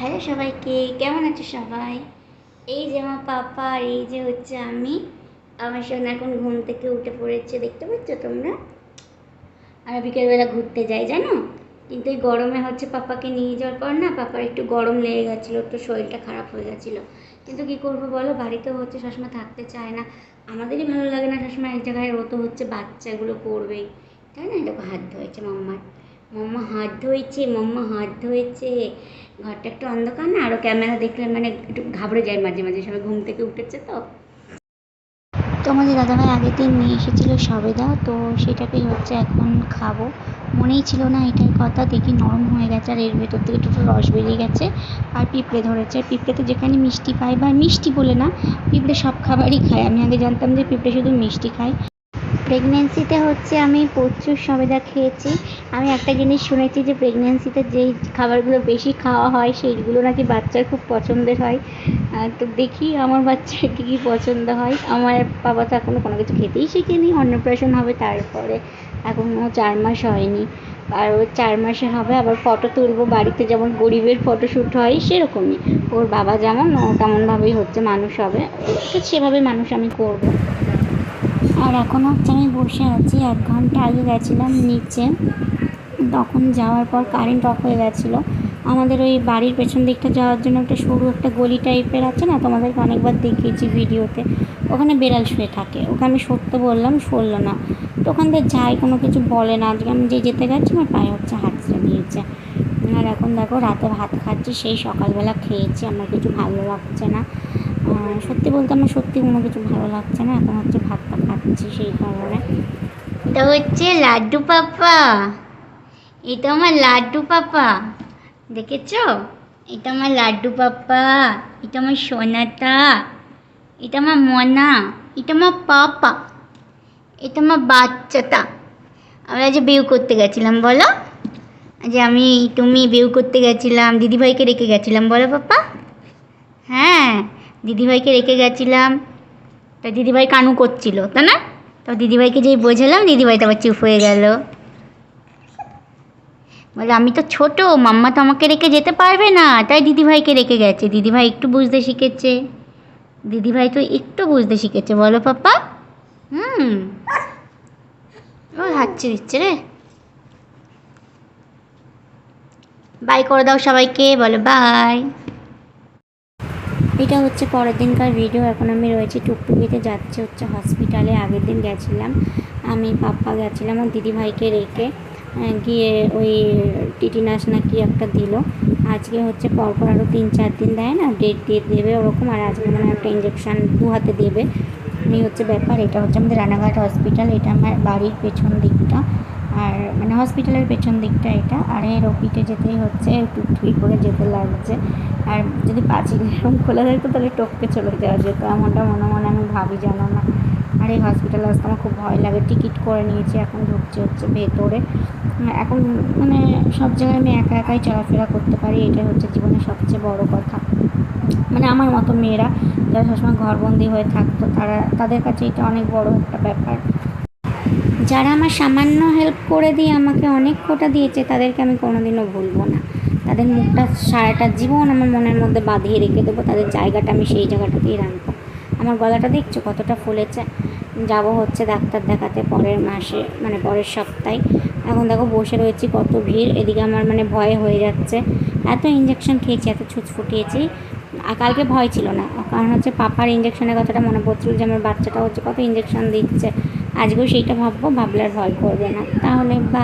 Hello সবাইকে, কেমন আছো সবাই? এই যে আমার পাপা আর এই যে হচ্ছে আমি, আমার সঙ্গে এখন ঘুম থেকে উঠে পড়েছে, দেখতে পাচ্ছ তোমরা? আর বিকেলবেলা ঘুরতে যাই, জানো? কিন্তু এই গরমে হচ্ছে পাপাকে নিয়ে যাওয়ার পর না, পাপার একটু গরম লেগে গেছিল, একটু শরীরটা খারাপ হয়ে গেছিল। কিন্তু কী করব বলো, বাড়িতেও হচ্ছে সবসময় থাকতে চায় না। আমাদেরই ভালো লাগে না সবসময় এক জায়গায় ও তো হচ্ছে, বাচ্চাগুলো করবেই তাই না? দেখো হাত ধোয়েছে মাম্মার। মাম্মা হাত ধুয়েছে, মাম্মা হাত ধুয়েছে। ঘরটা একটু অন্ধকার না? আরও ক্যামেরা দেখলে মানে একটু ঘাবড়ে যায় মাঝে মাঝে, সবাই ঘুম থেকে উঠেছে তো। তোমাদের দাদাভাই আগের দিন নিয়ে এসেছিল সবেদা, তো সেটাকেই হচ্ছে এখন খাব। মনেই ছিল না, এটাই কথা, দেখি নরম হয়ে গেছে আর এর ভেতর থেকে একটু রস বেরিয়ে গেছে আর পিঁপড়ে ধরেছে। পিঁপড়ে তো যেখানে মিষ্টি পায় বা মিষ্টি বলে না, পিঁপড়ে সব খাবারই খায়। আমি আগে জানতাম যে পিঁপড়ে শুধু মিষ্টি খায়। প্রেগনেন্সিতে হচ্ছে আমি প্রচুর সবেদা খেয়েছি। আমি একটা জিনিস শুনেছি যে প্রেগনেন্সিতে যেই খাবারগুলো বেশি খাওয়া হয়, সেইগুলো নাকি বাচ্চার খুব পছন্দের হয়। তো দেখি আমার বাচ্চার কী কী পছন্দ হয়। আমার বাবা তো এখনও কোনো কিছু খেতেই শিখেনি। অন্নপ্রাশন হবে তারপরে এখনও চার মাস হয়নি। আর ওর চার মাসে হবে, আবার ফটো তুলবো। বাড়িতে যেমন গরিবের ফটোশ্যুট হয়, সেরকমই। ওর বাবা যেমন, ও তেমনভাবেই হচ্ছে মানুষ হবে। তো সেভাবে মানুষ আমি করব। আর এখন হচ্ছে আমি বসে আছি, এক ঘণ্টা আগে গেছিলাম নিচে। তখন যাওয়ার পর কারেন্ট অফ হয়ে গেছিল। আমাদের ওই বাড়ির পেছন দিকটা যাওয়ার জন্য একটা সরু একটা গলি টাইপের আছে না, তোমাদেরকে অনেকবার দেখিয়েছি ভিডিওতে। ওখানে বেড়াল শুয়ে থাকে। ওকে আমি সরতে বললাম, সরলো না। তো ওখান থেকে যাই কোনো কিছু বলে না। আজকে আমি যে যেতে গেছি, আমার পায়ে হচ্ছে হাতটা দিয়েছে। আর এখন দেখো, রাতে ভাত খাচ্ছি, সেই সকালবেলা খেয়েছি, আমার কিছু ভালো লাগছে না। সত্যি বলতে আমার সত্যি কোনো কিছু ভালো লাগছে না। এখন হচ্ছে ভাতটা খাচ্ছি সেই কারণে। এটা হচ্ছে লাড্ডু পাপা। এটা আমার লাড্ডু পাপা। দেখেছ? এটা আমার লাড্ডু পাপা। এটা আমার সোনাটা এটা আমার মনা। এটা আমার পাপা। এটা আমার বাচ্চাটা। আমরা যে বিউ করতে গেছিলাম, বলো? যে আমি, তুমি বিউ করতে গেছিলাম, দিদিভাইকে রেখে গেছিলাম, বলো পাপা? দিদিভাইকে রেখে গেছিলাম। তা দিদিভাই কানু করছিল, তাই না? তো দিদিভাইকে যেই বোঝালাম, দিদিভাই তো আবার চুপ হয়ে গেল। বলে, আমি তো ছোট, মাম্মা তো আমাকে রেখে যেতে পারবে না। তাই দিদিভাইকে রেখে গেছে। দিদিভাই একটু বুঝতে শিখেছে। দিদিভাই তো একটু বুঝতে শিখেছে। বলো পাপা হুম। ও হাঁচি দিচ্ছে রে। বাই করে দাও সবাইকে। বলো বাই। এটা হচ্ছে পরের দিনকার ভিডিও এখন আমি রয়েছি টুকটুকিতে, যাচ্ছি হচ্ছে হসপিটালে আগের দিন গেছিলাম। আমি পাপ্পা গেছিলাম আর দিদিভাইকে রেখে গিয়ে ওই টিটিনাস না কি একটা দিল। আজকে হচ্ছে পরপর আরও তিন চার দিন দেয় না ডেট দিয়ে দেবে ওরকম। আর আজকে মানে একটা ইঞ্জেকশান দু হাতে দেবে। এই হচ্ছে ব্যাপার। এটা হচ্ছে আমাদের রানাঘাট হসপিটাল এটা আমার বাড়ির পেছন দিকটা। আর মানে হসপিটালের পেছন দিকটা এটা। আর এর ওপিটে যেতেই হচ্ছে টুকটুকি করে যেতে লাগছে। আর যদি পাঁচিল এরকম খোলা থাকতো তাহলে টপকে চলে যাওয়া যেত। এমনটা মনে মনে আমি ভাবি, জানো না? আর এই হসপিটালে আসতে আমার খুব ভয় লাগে। টিকিট করে নিয়েছি, এখন ঢুকছে হচ্ছে ভেতরে। এখন মানে সব জায়গায় আমি একা একাই চলাফেরা করতে পারি, এটাই হচ্ছে জীবনের সবচেয়ে বড় কথা। মানে আমার মতো মেয়েরা, যারা সবসময় ঘরবন্দি হয়ে থাকতো, তারা, তাদের কাছে এটা অনেক বড় একটা ব্যাপার। যারা আমার সামান্য হেল্প করে দিয়ে আমাকে অনেক কোটা দিয়েছে, তাদেরকে আমি কোনোদিনও ভুলবো না। তাদের মুখটা সারাটা জীবন আমার মনের মধ্যে বাঁধিয়ে রেখে দেবো, তাদের জায়গাটা আমি সেই জায়গাটাতেই রাখব। আমার গলাটা দেখছ কতটা ফুলেছে? যাব হচ্ছে ডাক্তার দেখাতে পরের মাসে মানে পরের সপ্তাহে। এখন দেখো বসে রয়েছি, কত ভিড়। এদিকে আমার মানে ভয় হয়ে যাচ্ছে। এত ইঞ্জেকশন খেয়েছি, এত ছুঁচ ফুটিয়েছি। কালকে ভয় ছিল না। কারণ হচ্ছে পাপার ইঞ্জেকশনের কথাটা মনে পড়ছিল যে আমার বাচ্চাটা হচ্ছে কত ইঞ্জেকশন দিচ্ছে। আজকেও সেইটা ভাববো ভাবলার ভয় করবে না। তাহলে বা